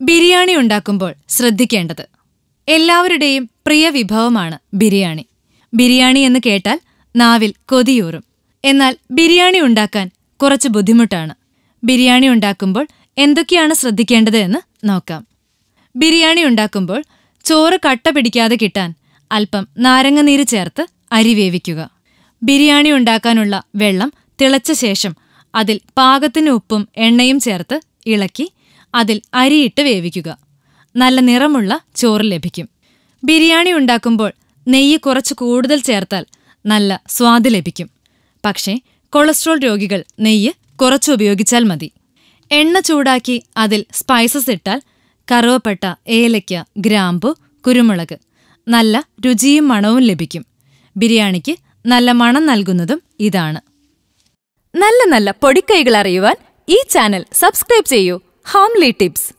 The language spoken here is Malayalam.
ബിരിയാണി ഉണ്ടാക്കുമ്പോൾ ശ്രദ്ധിക്കേണ്ടത് എല്ലാവരുടെയും പ്രിയ വിഭവമാണ് ബിരിയാണി. ബിരിയാണി എന്ന് കേട്ടാൽ നാവിൽ കൊതിയൂറും. എന്നാൽ ബിരിയാണി ഉണ്ടാക്കാൻ കുറച്ച് ബുദ്ധിമുട്ടാണ്. ബിരിയാണി ഉണ്ടാക്കുമ്പോൾ എന്തൊക്കെയാണ് ശ്രദ്ധിക്കേണ്ടത് എന്ന് നോക്കാം. ബിരിയാണി ഉണ്ടാക്കുമ്പോൾ ചോറ് കട്ട പിടിക്കാതെ കിട്ടാൻ അല്പം നാരങ്ങനീര് ചേർത്ത് അരി വേവിക്കുക. ബിരിയാണി ഉണ്ടാക്കാനുള്ള വെള്ളം തിളച്ച ശേഷം അതിൽ പാകത്തിന് ഉപ്പും എണ്ണയും ചേർത്ത് ഇളക്കി അതിൽ അരിയിട്ട് വേവിക്കുക. നല്ല നിറമുള്ള ചോറ് ലഭിക്കും. ബിരിയാണി ഉണ്ടാക്കുമ്പോൾ നെയ്യ് കുറച്ച് കൂടുതൽ ചേർത്താൽ നല്ല സ്വാദ് ലഭിക്കും. പക്ഷേ കൊളസ്ട്രോൾ രോഗികൾ നെയ്യ് കുറച്ച് ഉപയോഗിച്ചാൽ മതി. എണ്ണ ചൂടാക്കി അതിൽ സ്പൈസസ് ഇട്ടാൽ കറുവപ്പട്ട ഏലയ്ക്ക ഗ്രാമ്പു കുരുമുളക് നല്ല രുചിയും മണവും ലഭിക്കും. ബിരിയാണിക്ക് നല്ല മണം നൽകുന്നതും ഇതാണ്. നല്ല നല്ല പൊടിക്കൈകൾ അറിയുവാൻ ഈ ചാനൽ സബ്സ്ക്രൈബ് ചെയ്യൂ. harmlay tips.